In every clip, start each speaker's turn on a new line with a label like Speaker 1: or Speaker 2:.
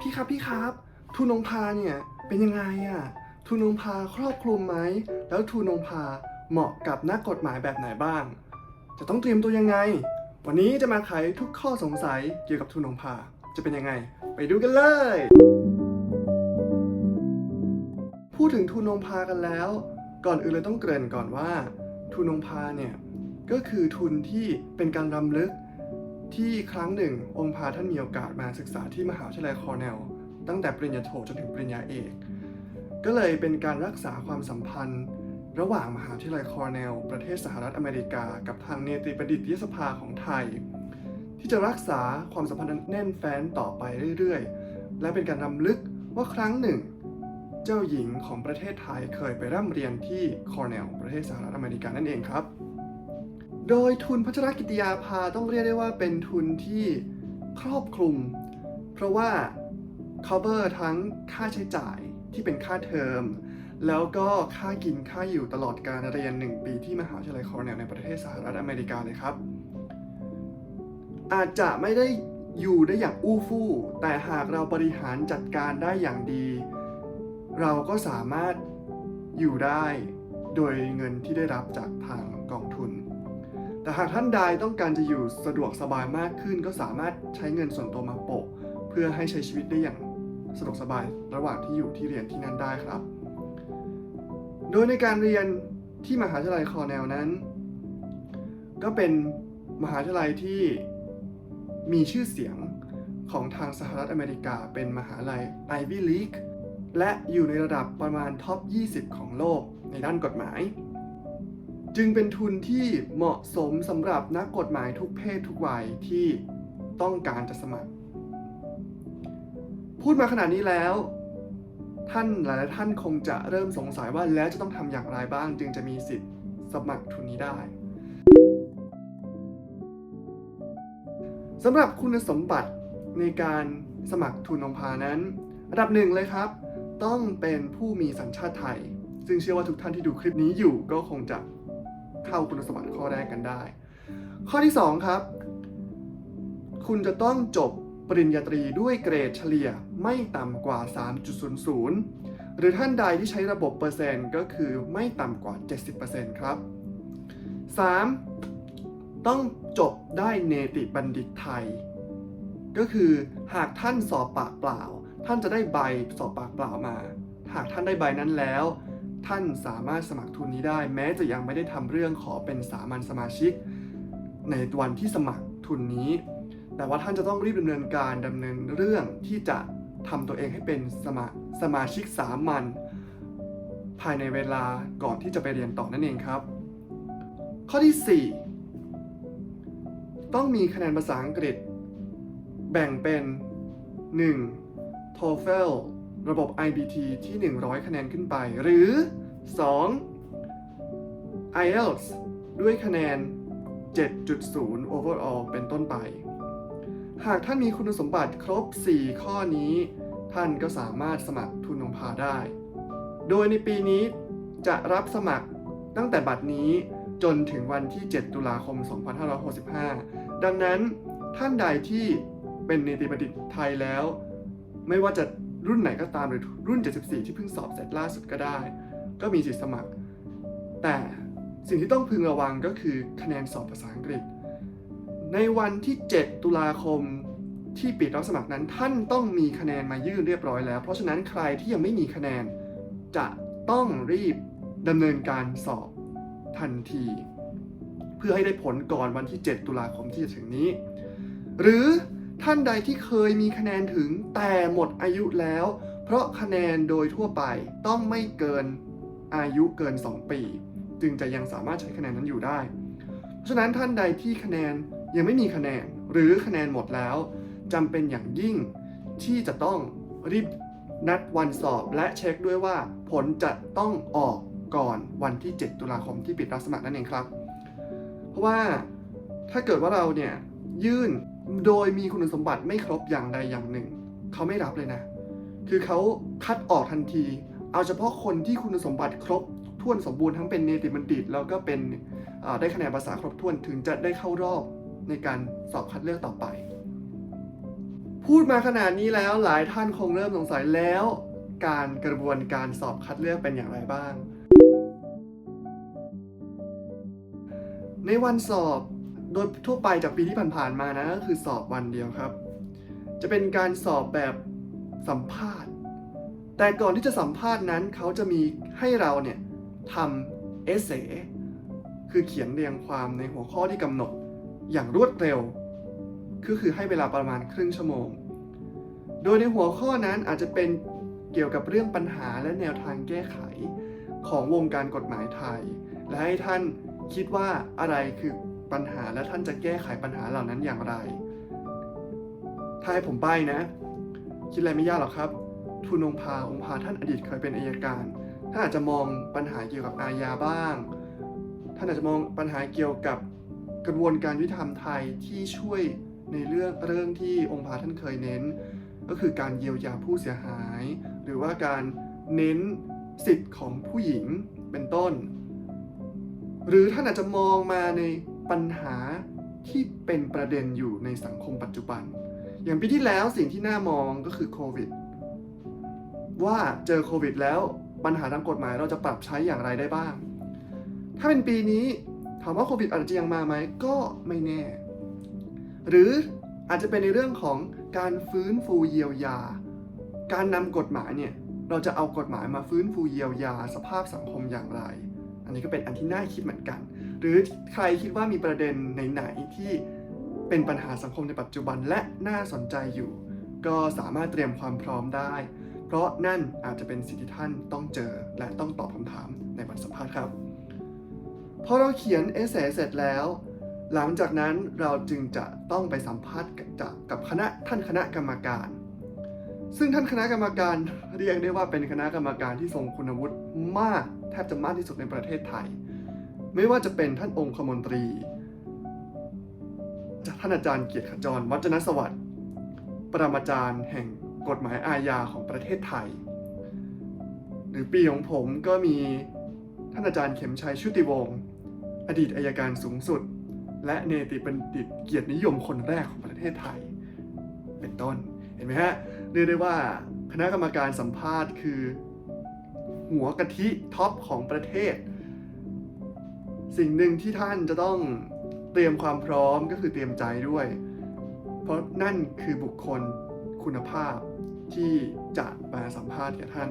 Speaker 1: พี่ครับพี่ครับ ทุนองพาเนี่ยเป็นยังไงอะทุนองพาครอบคลุมไหม แล้วทุนองพาเหมาะกับนักกฎหมายแบบไหนบ้าง จะต้องเตรียมตัวยังไง วันนี้จะมาไขทุกข้อสงสัยเกี่ยวกับทุนองพาจะเป็นยังไง ไปดูกันเลย พูดถึงทุนองพากันแล้ว ก่อนอื่นเลยต้องเกริ่นก่อนว่า ทุนองพาเนี่ยก็คือทุนที่เป็นการรำลึก ที่ครั้งหนึ่ง องค์พาท่านมีโอกาสมาศึกษาที่มหาวิทยาลัยคอร์เนลตั้งแต่ปริญญาโทจนถึงปริญญาเอก ก็เลยเป็นการรักษาความสัมพันธ์ ระหว่างมหาวิทยาลัยคอร์เนลประเทศสหรัฐอเมริกา กับทางเนติบัณฑิตยสภาของไทย ที่จะรักษาความสัมพันธ์แน่นแฟ้นต่อไปเรื่อยๆ และเป็นการรำลึกว่าครั้งหนึ่ง เจ้าหญิงของประเทศไทยเคยไปร่ำเรียนที่คอร์เนลประเทศสหรัฐอเมริกานั่นเองครับ โดยทุนพัชรกิติยาภาต้องเรียกได้ว่าเป็นทุนที่ครอบคลุม เพราะว่า cover ทั้งค่าใช้จ่ายที่เป็นค่าเทอม แล้วก็ค่ากินค่าอยู่ตลอดการเรียน 1 ปีที่มหาวิทยาลัยคอร์เนลในประเทศสหรัฐอเมริกาเลยครับ อาจจะไม่ได้อยู่ได้อย่างอู้ฟู่ แต่หากเราบริหารจัดการได้อย่างดี เราก็สามารถอยู่ได้โดยเงินที่ได้รับจากทางกองทุน แต่หากท่านใดต้องการจะอยู่สะดวกสบายมากขึ้น ก็สามารถใช้เงินส่วนตัวมาโปะ เพื่อให้ใช้ชีวิตได้อย่างสะดวกสบายระหว่างที่อยู่ที่เรียนที่นั่นได้ครับ โดยในการเรียนที่มหาวิทยาลัยคอร์เนลนั้น ก็เป็นมหาวิทยาลัยที่มีชื่อเสียงของทางสหรัฐอเมริกา เป็นมหาลัย Ivy League และอยู่ในระดับประมาณท็อป 20 ของโลกในด้านกฎหมาย จึงเป็นทุนที่เหมาะสมสำหรับนักกฎหมายทุกเพศทุกวัยที่ต้องการจะสมัคร พูดมาขนาดนี้แล้ว ท่านหลายๆท่านคงจะเริ่มสงสัยว่าแล้วจะต้องทำอย่างไรบ้าง จึงจะมีสิทธิ์สมัครทุนนี้ได้สำหรับคุณสมบัติในการสมัครทุนองพานั้นอันดับหนึ่งเลยครับ ต้องเป็นผู้มีสัญชาติไทย ซึ่งเชื่อว่าทุกท่านที่ดูคลิปนี้อยู่ก็คงจะ เข้าคุณสมบัติข้อแรกกันได้ ข้อที่ 2 ครับ คุณจะต้องจบปริญญาตรีด้วยเกรดเฉลี่ยไม่ต่ำกว่า 3.00 หรือท่านใดที่ใช้ระบบเปอร์เซ็นต์ก็คือไม่ต่ำกว่า 70%ครับ 3. ต้องจบได้เนติบัณฑิตไทย ก็คือหากท่านสอบปากเปล่า ท่านจะได้ใบสอบปากเปล่ามา หากท่านได้ใบนั้นแล้ว ท่านสามารถสมัครทุนนี้ได้ แม้จะยังไม่ได้ทำเรื่องขอเป็นสามัญสมาชิก ในวันที่สมัครทุนนี้ แต่ว่าท่านจะต้องรีบดำเนินการดำเนินเรื่องที่จะทำตัวเองให้เป็นสมาสมาชิกสามัญภายในเวลาก่อนที่จะไปเรียนต่อนั่นเองครับ ข้อที่ 4 ต้องมีคะแนนภาษาอังกฤษ แบ่งเป็น 1. TOEFL ระบบ IBT ที่ 100 คะแนนขึ้นไป หรือ 2. IELTS ด้วยคะแนน 7.0 overall เป็นต้นไป หากท่านมีคุณสมบัติครบ 4 ข้อนี้ ท่านก็สามารถสมัครทุนองพาได้ โดยในปีนี้จะรับสมัครตั้งแต่บัดนี้จนถึงวันที่ 7 ตุลาคม 2565 ดังนั้นท่านใดที่เป็นเนติบัณฑิตไทยแล้ว ไม่ว่าจะ รุ่นไหนก็ตามหรือรุ่น 74 ที่เพิ่งสอบเสร็จล่าสุดก็ได้ ก็มีสิทธิสมัคร แต่สิ่งที่ต้องพึงระวังก็คือคะแนนสอบภาษาอังกฤษ ในวันที่ 7 ตุลาคมที่ปิดรับสมัครนั้นท่านต้องมีคะแนนมายื่นเรียบร้อยแล้ว เพราะฉะนั้นใครที่ยังไม่มีคะแนน จะต้องรีบดำเนินการสอบทันที เพื่อให้ได้ผลก่อนวันที่ 7 ตุลาคมที่จะถึงนี้ หรือ ท่านใดที่เคยมีคะแนนถึงแต่หมดอายุแล้ว เพราะคะแนนโดยทั่วไปต้องไม่เกินอายุเกิน 2 ปี จึงจะยังสามารถใช้คะแนนนั้นอยู่ได้ เพราะฉะนั้นท่านใดที่คะแนนยังไม่มีคะแนนหรือคะแนนหมดแล้วจำเป็นอย่างยิ่งที่จะต้องรีบนัดวันสอบและเช็คด้วยว่าผลจะต้องออกก่อนวันที่ 7 ตุลาคมที่ปิดรับสมัครนั่นเองครับ เพราะว่าถ้าเกิดว่าเราเนี่ยยื่น โดยมีคุณสมบัติไม่ครบอย่างใดอย่างหนึ่ง เขาไม่รับเลยนะ คือเขาคัดออกทันที เอาเฉพาะคนที่คุณสมบัติครบถ้วนสมบูรณ์ทั้งเป็นเนติบัณฑิต แล้วก็เป็นได้คะแนนภาษาครบถ้วนถึงจะได้เข้ารอบในการสอบคัดเลือกต่อไป พูดมาขนาดนี้แล้วหลายท่านคงเริ่มสงสัยแล้วการกระบวนการสอบคัดเลือกเป็นอย่างไรบ้าง ในวันสอบ โดยทั่วไปจากปีที่ผ่านๆมานะก็คือสอบวันเดียวครับ จะเป็นการสอบแบบสัมภาษณ์ แต่ก่อนที่จะสัมภาษณ์นั้นเขาจะมีให้เราเนี่ยทำเอเซคือเขียนเรียงความในหัวข้อที่กำหนดอย่างรวดเร็วก็คือให้เวลาประมาณครึ่งชั่วโมง โดยในหัวข้อนั้นอาจจะเป็นเกี่ยวกับเรื่องปัญหาและแนวทางแก้ไขของวงการกฎหมายไทย และให้ท่านคิดว่าอะไรคือ ปัญหาและท่านจะแก้ไขปัญหาเหล่านั้นอย่างไร ถ้าให้ผมใบ้นะ คิดอะไรไม่ยากหรอกครับ ทุนองพาองพาท่านอดีตเคยเป็นอายการ ท่านอาจจะมองปัญหาเกี่ยวกับอาญาบ้าง ท่านอาจจะมองปัญหาเกี่ยวกับกระบวนการยุติธรรมไทยที่ช่วยในเรื่องเรื่องที่องค์พาท่านเคยเน้น ก็คือการเยียวยาผู้เสียหาย หรือว่าการเน้นสิทธิ์ของผู้หญิงเป็นต้น หรือท่านอาจจะมองมาใน ปัญหาที่เป็นประเด็นอยู่ในสังคมปัจจุบัน อย่างปีที่แล้วสิ่งที่น่ามองก็คือโควิด ว่าเจอโควิดแล้วปัญหาทางกฎหมายเราจะปรับใช้อย่างไรได้บ้าง ถ้าเป็นปีนี้ถามว่าโควิดอาจจะยังมาไหมก็ไม่แน่ หรืออาจจะเป็นในเรื่องของการฟื้นฟูเยียวยา การนำกฎหมายเนี่ยเราจะเอากฎหมายมาฟื้นฟูเยียวยา สภาพสังคมอย่างไร อันนี้ก็เป็นอันที่น่าคิดเหมือนกัน หรือใครคิดว่ามีประเด็นไหนๆที่เป็นปัญหาสังคมในปัจจุบันและน่าสนใจอยู่ ก็สามารถเตรียมความพร้อมได้ เพราะนั่นอาจจะเป็นสิ่งที่ท่านต้องเจอและต้องตอบคำถามในวันสัมภาษณ์ครับพอเราเขียนเอเซเสร็จแล้ว หลังจากนั้นเราจึงจะต้องไปสัมภาษณ์จากกับคณะท่านคณะกรรมการ ซึ่งท่านคณะกรรมการเรียกได้ว่าเป็นคณะกรรมการที่ทรงคุณวุฒิมากแทบจะมากที่สุดในประเทศไทย ไม่ว่าจะเป็นท่านองคมนตรี ท่านอาจารย์เกียรติขจรวัฒนสวัสดิ์ ปรมาจารย์แห่งกฎหมายอาญาของประเทศไทย หรือปีของผมก็มีท่านอาจารย์เข็มชัยชุติวงศ์อดีตอายการสูงสุด และเนติบัณฑิตเกียรตินิยมคนแรกของประเทศไทย เป็นต้นเห็นไหมฮะเรียกได้ว่าคณะกรรมการสัมภาษณ์คือ หัวกะทิท็อปของประเทศ สิ่งหนึ่งที่ท่านจะต้องเตรียมความพร้อมก็คือเตรียมใจด้วย เพราะนั่นคือบุคคลคุณภาพที่จะมาสัมภาษณ์กับท่าน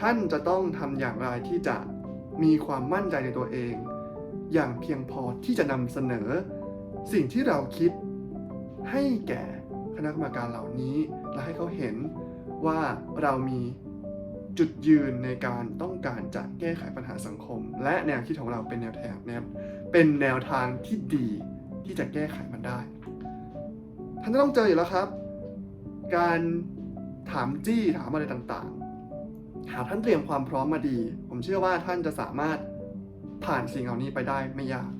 Speaker 1: ท่านจะต้องทำอย่างไรที่จะมีความมั่นใจในตัวเอง อย่างเพียงพอที่จะนำเสนอ สิ่งที่เราคิดให้แก่คณะกรรมการเหล่านี้และให้เขาเห็นว่าเรามี จุดยืนในการต้องการจะแก้ไขปัญหาสังคม และแนวคิดของเราเป็นแนวทางแนวเป็นแนวทางที่ดีที่จะแก้ไขมันได้ ท่านจะต้องเจออยู่แล้วครับ การถามจี้ถามอะไรต่างๆ หากท่านเตรียมความพร้อมมาดี ผมเชื่อว่าท่านจะสามารถผ่านสิ่งเหล่านี้ไปได้ไม่ยาก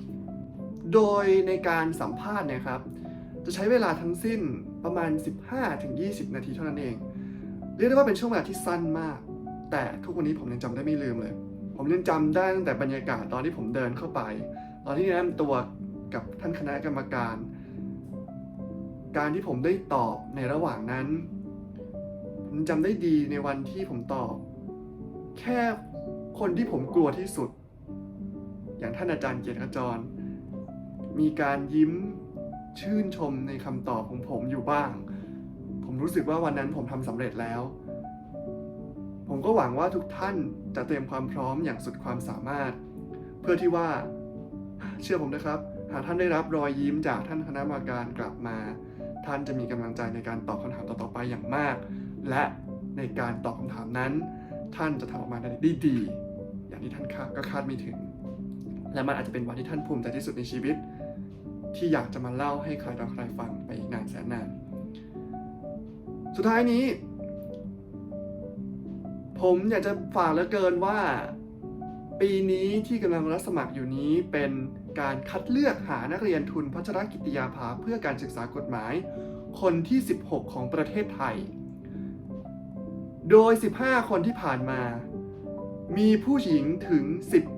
Speaker 1: โดยในการสัมภาษณ์เนี่ยครับ จะใช้เวลาทั้งสิ้นประมาณ 15-20 นาทีเท่านั้นเอง เรียกได้ว่าเป็นช่วงเวลาที่สั้นมาก แต่ทุกวันนี้ผมยังจำได้ไม่ลืมเลย ผมยังจำได้ตั้งแต่บรรยากาศตอนที่ผมเดินเข้าไป ตอนที่แนะนำตัวกับท่านคณะกรรมการ การที่ผมได้ตอบในระหว่างนั้นผมจำได้ดีในวันที่ผมตอบ แค่คนที่ผมกลัวที่สุด อย่างท่านอาจารย์เกียรติขจร มีการยิ้มชื่นชมในคำตอบของผมอยู่บ้าง ผมรู้สึกว่าวันนั้นผมทำสำเร็จแล้ว ผมก็หวังว่าทุกท่านจะเตรียมความพร้อมอย่างสุดความสามารถ เพื่อที่ว่าเชื่อผมนะครับ หากท่านได้รับรอยยิ้มจากท่านคณะกรรมการกลับมา ท่านจะมีกำลังใจในการตอบคำถามต่อๆไปอย่างมาก และในการตอบคำถามนั้น ท่านจะทำออกมาได้ดี อย่างที่ท่านคาดก็คาดไม่ถึง และมันอาจจะเป็นวันที่ท่านภูมิใจที่สุดในชีวิต ที่อยากจะมาเล่าให้ใครต่อใครฟังไปอีกนานแสนนาน สุดท้ายนี้ ผมอยากจะฝากเหลือเกินว่า ปีนี้ที่กำลังรับสมัครอยู่นี้เป็นการคัดเลือกหานักเรียนทุนพัชรกิติยาภาเพื่อการศึกษากฎหมาย คนที่ 16 ของประเทศไทย โดย 15 คนที่ผ่านมา มีผู้หญิงถึง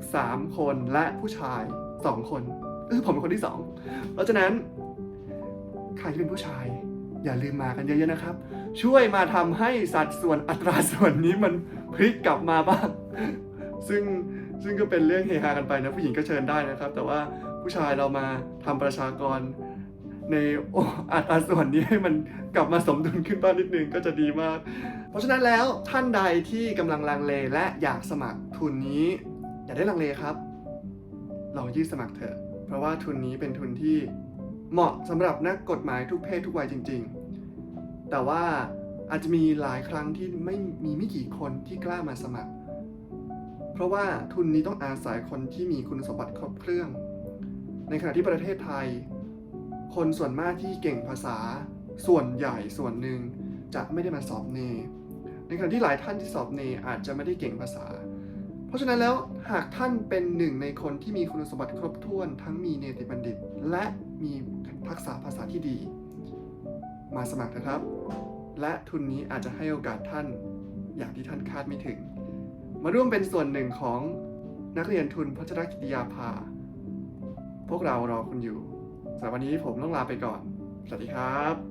Speaker 1: 13 คนและผู้ชาย 2 คนเออผมเป็นคนที่ 2 เพราะฉะนั้น ใครที่เป็นผู้ชาย อย่าลืมมากันเยอะๆนะครับ ช่วยมาทำให้สัดส่วนอัตราส่วนนี้มันพลิกกลับมาบ้าง ซึ่งซึ่งก็เป็นเรื่องเฮฮากันไปนะผู้หญิงก็เชิญได้นะครับ แต่ว่าผู้ชายเรามาทำประชากรในออัตราส่วนนี้ให้มันกลับมาสมดุลขึ้นบ้างนิดนึงก็จะดีมาก เพราะฉะนั้นแล้วท่านใดที่กำลังลังเลและอยากสมัครทุนนี้ อย่าได้ลังเลครับ ลองยื่นสมัครเถอะ เพราะว่าทุนนี้เป็นทุนที่ เหมาะสำหรับนักกฎหมายทุกเพศทุกวัยจริง ๆ แต่ว่าอาจจะมีหลายครั้งที่ไม่มีไม่กี่คนที่กล้ามาสมัคร เพราะว่าทุนนี้ต้องอาศัยคนที่มีคุณสมบัติครบเครื่อง ในขณะที่ประเทศไทย คนส่วนมากที่เก่งภาษาส่วนใหญ่ส่วนหนึ่งจะไม่ได้มาสอบเน ในขณะที่หลายท่านที่สอบเนอาจจะไม่ได้เก่งภาษา เพราะฉะนั้นแล้วหากท่านเป็นหนึ่งในคนที่มีคุณสมบัติครบถ้วน ทั้งมีเนติบัณฑิต และมีทักษะภาษาที่ดี มาสมัครนะครับ และทุนนี้อาจจะให้โอกาสท่านอย่างที่ท่านคาดไม่ถึง มาร่วมเป็นส่วนหนึ่งของนักเรียนทุนพัชรกิติยาภา พวกเรารอคุณอยู่สำหรับวันนี้ผมต้องลาไปก่อน สวัสดีครับ